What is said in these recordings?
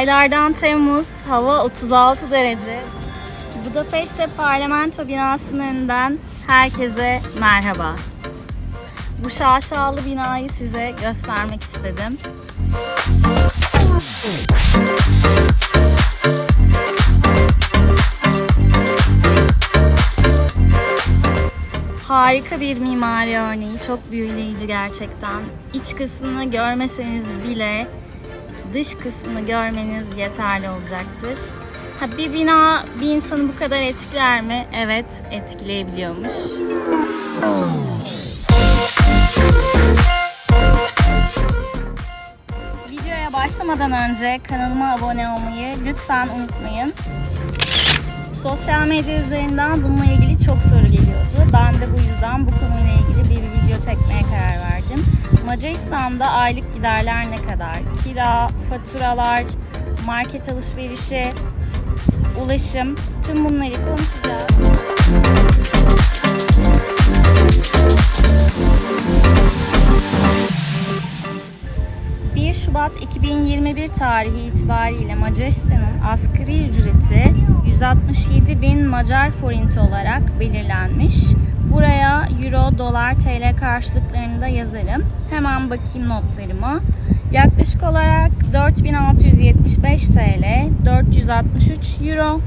Aylardan Temmuz, hava 36 derece. Budapeşte parlamento binasının önünden herkese merhaba. Bu şaşalı binayı size göstermek istedim. Harika bir mimari örneği, çok büyüleyici gerçekten. İç kısmını görmeseniz bile dış kısmını görmeniz yeterli olacaktır. Ha, bir bina bir insanı bu kadar etkiler mi? Evet, etkileyebiliyormuş. Videoya başlamadan önce kanalıma abone olmayı lütfen unutmayın. Sosyal medya üzerinden bununla ilgili çok soru geliyordu. Ben de bu yüzden bu konuyla ilgili bir video çekmeye karar verdim. Macaristan'da aylık giderler ne kadar? Kira, faturalar, market alışverişi, ulaşım, tüm bunları konuşacağız. 1 Şubat 2021 tarihi itibariyle Macaristan'ın asgari ücreti 167 bin Macar forinti olarak belirlenmiş. Buraya Euro, Dolar, TL karşılıklarını da yazarım. Hemen bakayım notlarıma. Yaklaşık olarak 4675 TL, 463 Euro,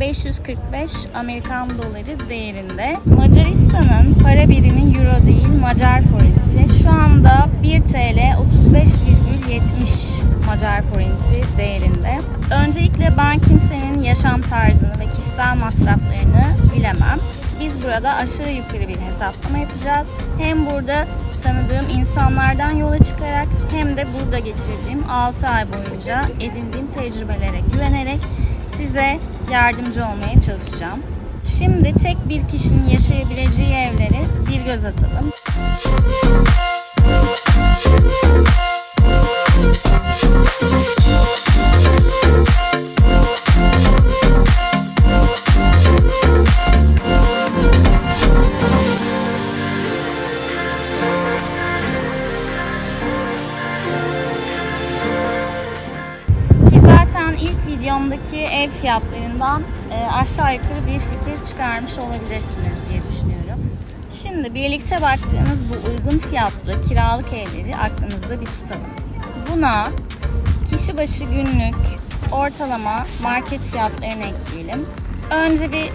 545 Amerikan doları değerinde. Macaristan'ın para birimi euro değil Macar forinti. Şu anda 1 TL 35,70 Macar forinti değerinde. Öncelikle ben kimsenin yaşam tarzını ve kişisel masraflarını bilemem. Biz burada aşağı yukarı bir hesaplama yapacağız. Hem burada tanıdığım insanlardan yola çıkarak hem de burada geçirdiğim 6 ay boyunca edindiğim tecrübelere güvenerek size yardımcı olmaya çalışacağım. Şimdi tek bir kişinin yaşayabileceği evlere bir göz atalım. Ki fiyatlarından e, aşağı yukarı bir fikir çıkarmış olabilirsiniz diye düşünüyorum. Şimdi birlikte baktığınız bu uygun fiyatlı kiralık evleri aklınızda bir tutalım. Buna kişi başı günlük ortalama market fiyatlarını ekleyelim. Önce bir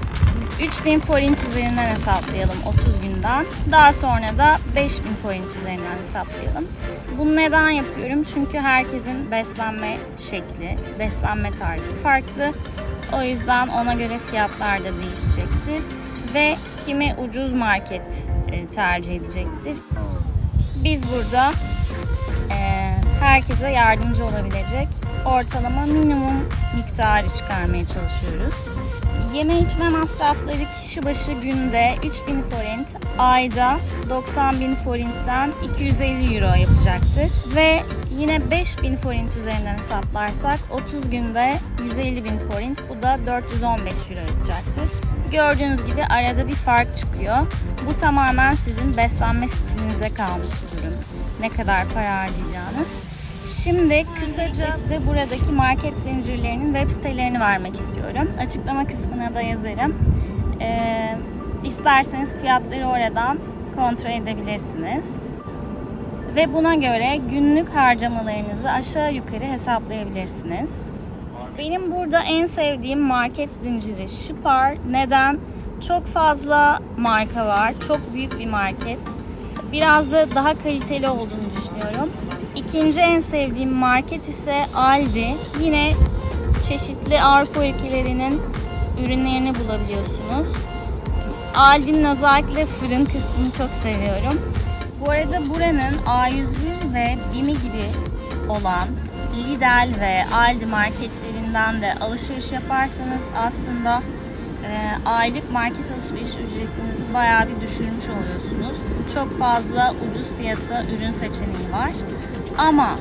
3000 forint üzerinden hesaplayalım 30 günden. Daha sonra da 5000 forint üzerinden hesaplayalım. Bunu neden yapıyorum? Çünkü herkesin beslenme şekli, beslenme tarzı farklı. O yüzden ona göre fiyatlar da değişecektir. Ve kimi ucuz market e, tercih edecektir. Biz burada e, herkese yardımcı olabilecek ortalama minimum miktarı çıkarmaya çalışıyoruz. Yeme içme masrafları kişi başı günde 3000 forint, ayda 90 bin forintten 250 euro yapacaktır. Ve yine 5000 forint üzerinden hesaplarsak 30 günde 150 bin forint, bu da 415 euro yapacaktır. Gördüğünüz gibi arada bir fark çıkıyor. Bu tamamen sizin beslenme stilinize kalmış bir durum. Ne kadar para harcayacağınız. Şimdi kısaca size buradaki market zincirlerinin web sitelerini vermek istiyorum. Açıklama kısmına da yazarım. Ee, isterseniz fiyatları oradan kontrol edebilirsiniz. Ve buna göre günlük harcamalarınızı aşağı yukarı hesaplayabilirsiniz. Benim burada en sevdiğim market zinciri Spar. Neden? Çok fazla marka var. Çok büyük bir market. Biraz da daha kaliteli olduğunu düşünüyorum. İkinci en sevdiğim market ise Aldi. Yine çeşitli Avrupa ülkelerinin ürünlerini bulabiliyorsunuz. Aldi'nin özellikle fırın kısmını çok seviyorum. Bu arada buranın A101 ve Bimi gibi olan Lidl ve Aldi marketlerinden de alışveriş yaparsanız aslında e, aylık market alışveriş ücretinizi bayağı bir düşürmüş oluyorsunuz. Çok fazla ucuz fiyata ürün seçeneği var. Ama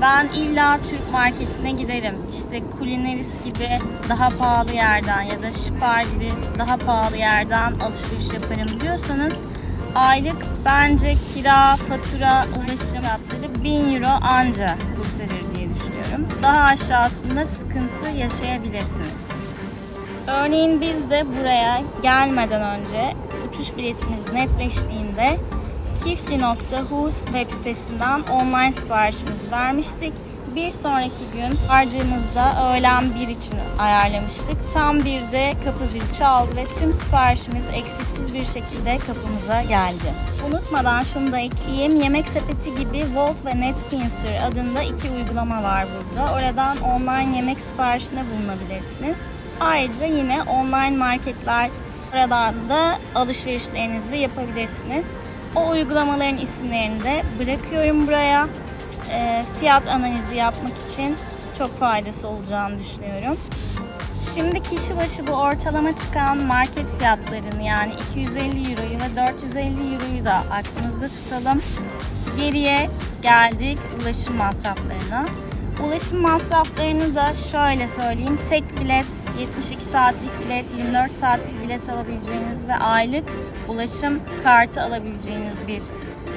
ben illa Türk marketine giderim. İşte Kulineris gibi daha pahalı yerden ya da Spar gibi daha pahalı yerden alışveriş yaparım diyorsanız aylık bence kira, fatura, ulaşım fiyatları 1000 euro anca kurtarır diye düşünüyorum. Daha aşağısında sıkıntı yaşayabilirsiniz. Örneğin biz de buraya gelmeden önce uçuş biletimiz netleştiğinde kifli.hu web sitesinden online siparişimizi vermiştik. Bir sonraki gün vardığımızda öğlen 1 için ayarlamıştık. Tam 1'de kapı zili çaldı ve tüm siparişimiz eksiksiz bir şekilde kapımıza geldi. Unutmadan şunu da ekleyeyim. Yemek sepeti gibi Volt ve NetPincer adında iki uygulama var burada. Oradan online yemek siparişinde bulunabilirsiniz. Ayrıca yine online marketler oradan da alışverişlerinizi yapabilirsiniz. O uygulamaların isimlerini de bırakıyorum buraya. E, fiyat analizi yapmak için çok faydası olacağını düşünüyorum. Şimdi kişi başı bu ortalama çıkan market fiyatlarını yani 250 Euro'yu ve 450 Euro'yu da aklınızda tutalım. Geriye geldik ulaşım masraflarına. Ulaşım masraflarını da şöyle söyleyeyim. Tek bilet, 72 saatlik bilet, 24 saatlik bilet alabileceğiniz ve aylık ulaşım kartı alabileceğiniz bir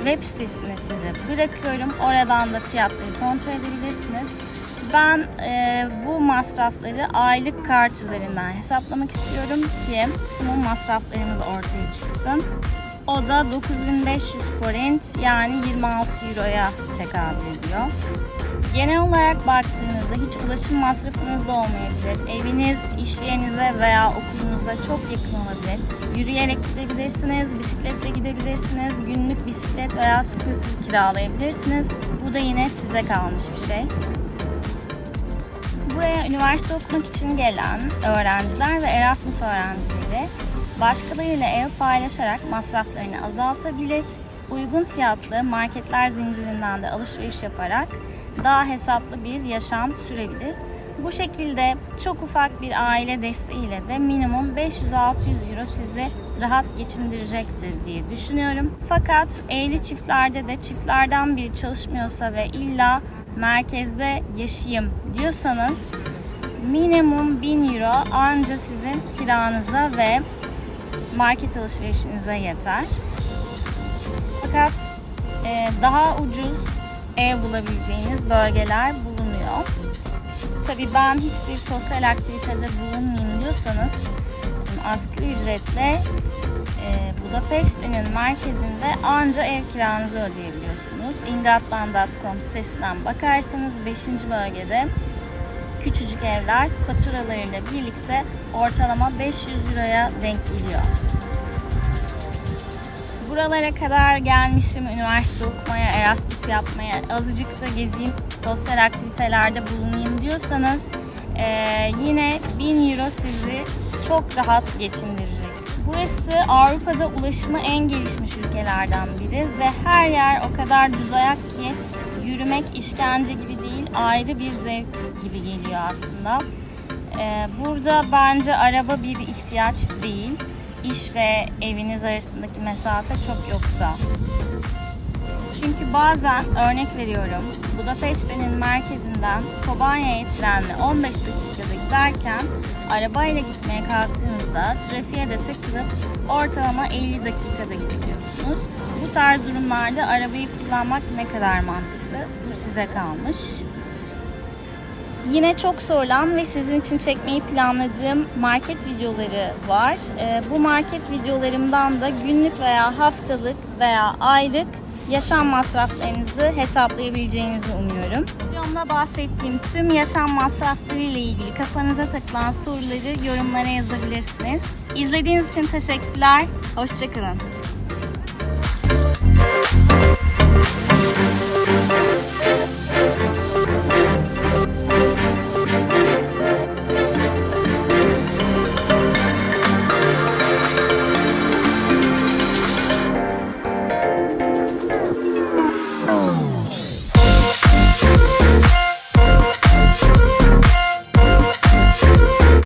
web sitesini size bırakıyorum. Oradan da fiyatları kontrol edebilirsiniz. Ben e, bu masrafları aylık kart üzerinden hesaplamak istiyorum ki maksimum masraflarımız ortaya çıksın. O da 9500 forint yani 26 euroya tekabül ediyor. Genel olarak baktığınızda hiç ulaşım masrafınız da olmayabilir. Eviniz, iş yerinize veya okulunuza çok yakın olabilir. Yürüyerek gidebilirsiniz, bisikletle gidebilirsiniz, günlük bisiklet veya scooter kiralayabilirsiniz. Bu da yine size kalmış bir şey. Buraya üniversite okumak için gelen öğrenciler ve Erasmus öğrencileri başkalarıyla ev paylaşarak masraflarını azaltabilir. Uygun fiyatlı marketler zincirinden de alışveriş yaparak daha hesaplı bir yaşam sürebilir. Bu şekilde çok ufak bir aile desteğiyle de minimum 500-600 euro sizi rahat geçindirecektir diye düşünüyorum. Fakat evli çiftlerde de çiftlerden biri çalışmıyorsa ve illa merkezde yaşayayım diyorsanız minimum 1000 euro anca sizin kiranıza ve market alışverişinize yeter. Fakat e, daha ucuz ev bulabileceğiniz bölgeler bulunuyor. Tabii ben hiçbir sosyal aktivitede bulunmayayım diyorsanız asgari ücretle e, Budapeşte'nin merkezinde anca ev kiranızı ödeyebiliyorsunuz. Ingatland.com sitesinden bakarsanız 5. bölgede küçücük evler faturalarıyla birlikte ortalama 500 liraya denk geliyor. Buralara kadar gelmişim üniversite okumaya, Erasmus yapmaya, azıcık da gezeyim, sosyal aktivitelerde bulunayım diyorsanız eee, yine 1000 euro sizi çok rahat geçindirecek. Burası Avrupa'da ulaşımı en gelişmiş ülkelerden biri ve her yer o kadar düz ayak ki yürümek işkence gibi ayrı bir zevk gibi geliyor aslında. Ee, burada bence araba bir ihtiyaç değil. İş ve eviniz arasındaki mesafe çok yoksa. Çünkü bazen örnek veriyorum Budapeşte'nin merkezinden Kobanya'ya trenle 15 dakikada giderken arabayla gitmeye kalktığınızda trafiğe de takılıp ortalama 50 dakikada gidebiliyorsunuz. Bu tarz durumlarda arabayı kullanmak ne kadar mantıklı? Bu size kalmış. Yine çok sorulan ve sizin için çekmeyi planladığım market videoları var. Ee, bu market videolarımdan da günlük veya haftalık veya aylık yaşam masraflarınızı hesaplayabileceğinizi umuyorum. Videomda bahsettiğim tüm yaşam masrafları ile ilgili kafanıza takılan soruları yorumlara yazabilirsiniz. İzlediğiniz için teşekkürler. Hoşçakalın.